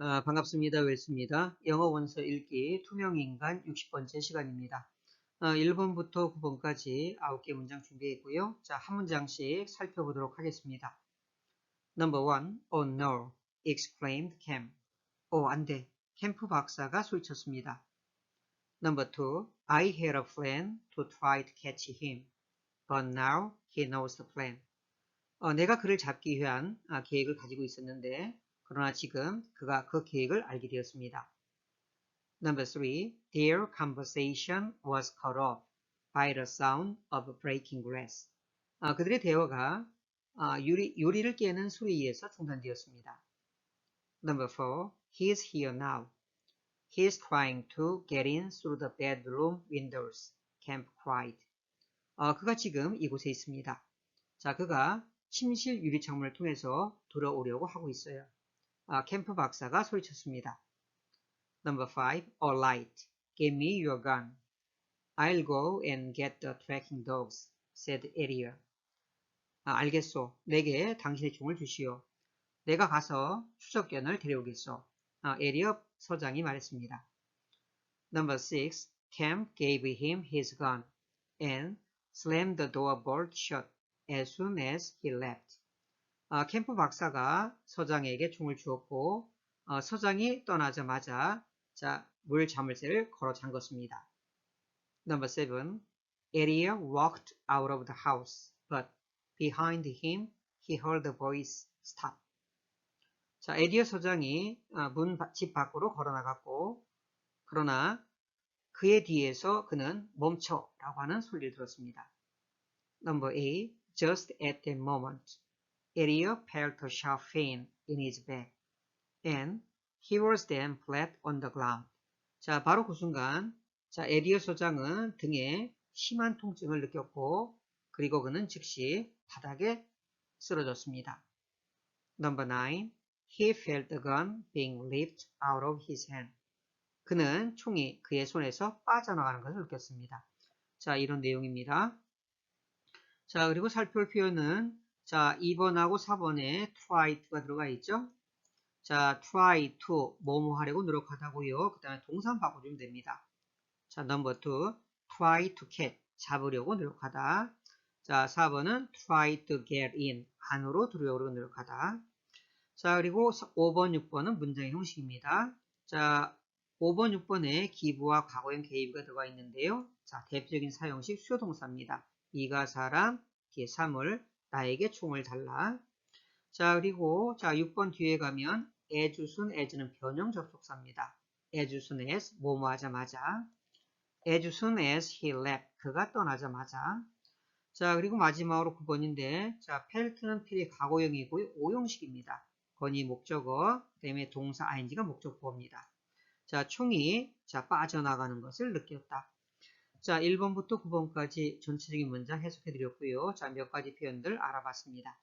아, 반갑습니다. 웰스입니다. 영어 원서 읽기 투명인간 60번째 시간입니다. 아, 1번부터 9번까지 9개 문장 준비했고요. 자, 한 문장씩 살펴보도록 하겠습니다. Number 1. Oh no! exclaimed Cam. 오, 안 돼. 캠프 박사가 소리쳤습니다. Number 2. I had a plan to try to catch him. But now he knows the plan. 어, 내가 그를 잡기 위한 아, 계획을 가지고 있었는데 그러나 지금 그가 그 계획을 알게 되었습니다. Number 3. Their conversation was cut off by the sound of breaking glass. 아, 그들의 대화가 아, 유리, 요리를 깨는 소리에 의해서 중단되었습니다. Number 4. He is here now. He is trying to get in through the bedroom windows. Camp cried. 어, 그가 지금 이곳에 있습니다. 자, 그가 침실 유리 창문을 통해서 들어오려고 하고 있어요. 아, 캠프 박사가 소리쳤습니다. Number 5. Alright. Give me your gun. I'll go and get the tracking dogs, said Ariel. 아, 알겠소. 내게 당신의 총을 주시오. 내가 가서 추적견을 데려오겠소. 아, 에리어 서장이 말했습니다. Number 6. Camp gave him his gun and slammed the door bolt shut as soon as he left. 아, 캠프 박사가 서장에게 총을 주었고 어, 서장이 떠나자마자 자, 물 자물쇠를 걸어 잠궜습니다. Number 7. Elia walked out of the house, but behind him he heard the voice stop. 자, 에디어 서장이 어, 문집 밖으로 걸어 나갔고 그러나 그의 뒤에서 그는 멈춰 라고 하는 소리를 들었습니다. Number 8. Just at that moment, Elia felt a sharp pain in his back, and he was then flat on the ground. 자, 바로 그 순간, 자, 에리어 소장은 등에 심한 통증을 느꼈고, 그리고 그는 즉시 바닥에 쓰러졌습니다. Number 9. He felt the gun being ripped out of his hand. 그는 총이 그의 손에서 빠져나가는 것을 느꼈습니다. 자, 이런 내용입니다. 자, 그리고 살펴볼 표현은 자, 2번하고 4번에 try to가 들어가 있죠? 자, try to 뭐뭐 하려고 노력하다고요. 그 다음에 동사 바꿔주면 됩니다. 자, number 2 try to catch 잡으려고 노력하다. 자, 4번은 try to get in 안으로 들어오려고 노력하다. 자, 그리고 5번, 6번은 문장의 형식입니다. 자, 5번, 6번에 기부와 과거형 개입가 들어가 있는데요. 자, 대표적인 사용식 수요동사입니다. 이가 사람, 뒤에 사물, 나에게 총을 달라. 자, 그리고 자, 6번 뒤에 가면 soon as는 변형 접속사입니다. soon as 뭐뭐 하자마자 soon as he left 그가 떠나자마자 자, 그리고 마지막으로 9번인데 자, 펠트는 필의 과거형이고요. 오형식입니다. 건이 목적어, 그 다음에 동사 ing가 목적보입니다. 자, 총이 자, 빠져나가는 것을 느꼈다. 자, 1번부터 9번까지 전체적인 문장 해석해 드렸고요. 자, 몇 가지 표현들 알아봤습니다.